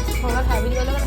थोडा खावी गेलं तर